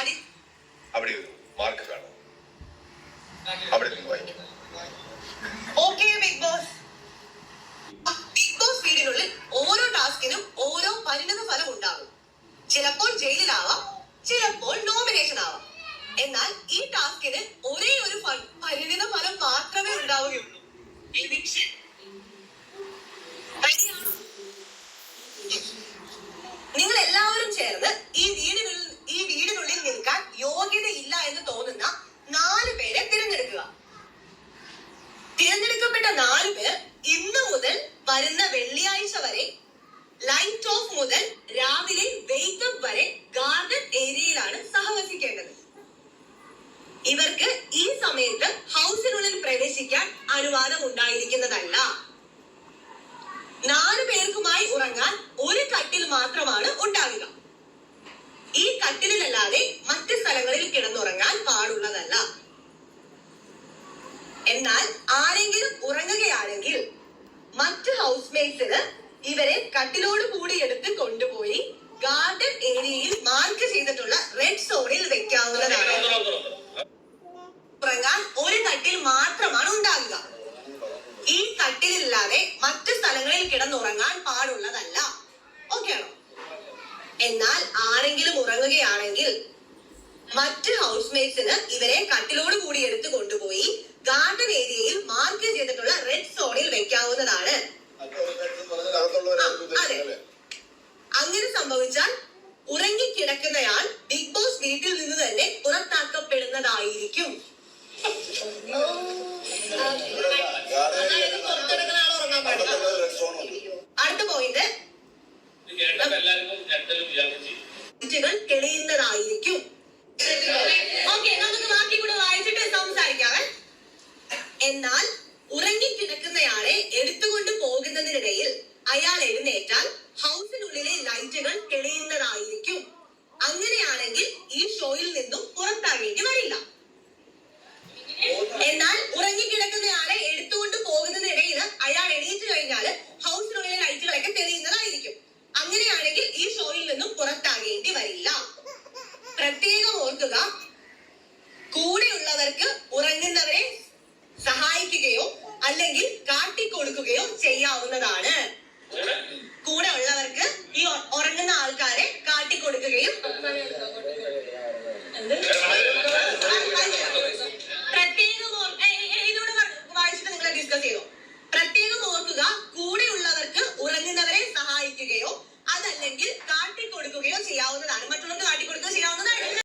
അവിടെ ഒരു മാർക്ക് കാണാം. അവിടെ നിന്ന് വായിക്കും. Okay Big Boss Big Boss വീടിനുള്ളിൽ ഓരോ ടാസ്കിനും ഓരോ പരിണിത ഫലം ഉണ്ടാകും. ചിലപ്പോൾ ജയിലിലാവാം ചിലപ്പോൾ നോമിനേഷൻ ആവാം. എന്നാൽ ഈ ടാസ്കിന് ഒരേ ഒരു പരിണിത ഫലം മാത്രമേ ഉണ്ടാവുകയുള്ളൂ. എവിക്ഷൻ നിങ്ങൾ എല്ലാവരും ചേർന്ന് ഈ വീടിനുള്ളിൽ ഈ യോഗ്യത ഇല്ല എന്ന് തോന്നുന്ന നാല് പേരെ തിരഞ്ഞെടുക്കുക. തിരഞ്ഞെടുക്കപ്പെട്ട നാല് പേർ ഇന്ന് മുതൽ വരുന്ന വെള്ളിയാഴ്ച വരെ ലൈറ്റ് ഓഫ് മുതൽ രാവിലെ വെയ്ക്കപ്പ് വരെ ഗാർഡൻ ഏരിയയിലാണ് സഹവസിക്കേണ്ടത്. ഇവർക്ക് ഈ സമയത്ത് ഹൗസിനുള്ളിൽ പ്രവേശിക്കാൻ അനുവാദം ഉണ്ടായിരിക്കുന്നതല്ല. നാല് പേർക്കുമായി ഉറങ്ങാൻ ഒരു കട്ടിൽ മാത്രമാണ് ഉണ്ടാവുക. ഈ കട്ടിലല്ലാതെ മറ്റ് സ്ഥലങ്ങളിൽ കിടന്നുറങ്ങാൻ പാടുള്ളതല്ല എന്നാൽ ആരെങ്കിലും ഉറങ്ങുകയാണെങ്കിൽ മറ്റ് ഇവരെ കട്ടിലോട് കൂടി എടുത്ത് കൊണ്ടുപോയി ഗാർഡൻ ഏരിയയിൽ മാർക്ക് ചെയ്തിട്ടുള്ള റെഡ് സോണിൽ വെക്കാവുന്നതാണ്. ഉറങ്ങാൻ ഒരു കട്ടിൽ മാത്രമാണ് ഉണ്ടാകുക ഈ കട്ടിലില്ലാതെ മറ്റു സ്ഥലങ്ങളിൽ കിടന്നുറങ്ങാൻ പാടുള്ളതല്ല. ഓക്കെ ആണോ? എന്നാൽ ആരെങ്കിലും ഉറങ്ങുകയാണെങ്കിൽ മറ്റ് ഹൗസ്മേറ്റ്സിന് ഇവരെ കട്ടിലോട് കൂടി എടുത്തു കൊണ്ടുപോയി ഗാർഡൻ ഏരിയയിൽ മാർക്ക് ചെയ്തിട്ടുള്ള റെഡ് സോണിൽ വെക്കാവുന്നതാണ് അങ്ങനെ സംഭവിച്ചാൽ ഉറങ്ങിക്കിടക്കുന്നയാൾ ബിഗ് ബോസ് വീട്ടിൽ നിന്ന് തന്നെ പുറത്താക്കപ്പെടുന്നതായിരിക്കും. അടുത്ത പോയിന്റ് തെളിയുന്നതായിരിക്കും. ഓക്കെ നമുക്ക് ബാക്കി കൂടെ വായിച്ചിട്ട് സംസാരിക്കാവേ എന്നാൽ ഉറങ്ങിക്കിടക്കുന്നയാളെ എടുത്തുകൊണ്ട് പോകുന്നതിനിടയിൽ അയാൾ എഴുന്നേറ്റാൽ ഹൗസിനുള്ളിലെ ലൈറ്റുകൾ തെളിയുന്നതായിരിക്കും. അങ്ങനെയാണെങ്കിൽ ഈ ഷോയിൽ നിന്നും പുറത്താകേണ്ടി വരില്ല. എന്നാൽ ഉറങ്ങിക്കിടക്കുന്നയാളെ എടുത്തുകൊണ്ട് പോകുന്നതിനിടയിൽ അയാൾ എണീറ്റ് കഴിഞ്ഞാൽ ഹൗസിനുള്ളിലെ ലൈറ്റുകളൊക്കെ തെളിയുന്നതായിരിക്കും. അങ്ങനെയാണെങ്കിൽ ഈ ഷോയിൽ നിന്നും പുറത്താകേണ്ടി വരില്ല. പ്രത്യേകം ഓർക്കുക കൂടെയുള്ളവർക്ക് ഉറങ്ങുന്നവരെ സഹായിക്കുകയോ അല്ലെങ്കിൽ കാട്ടിക്കൊടുക്കുകയോ ചെയ്യാവുന്നതാണ്. കാട്ടിക്കൊടുക്കുകയും എന്ത്?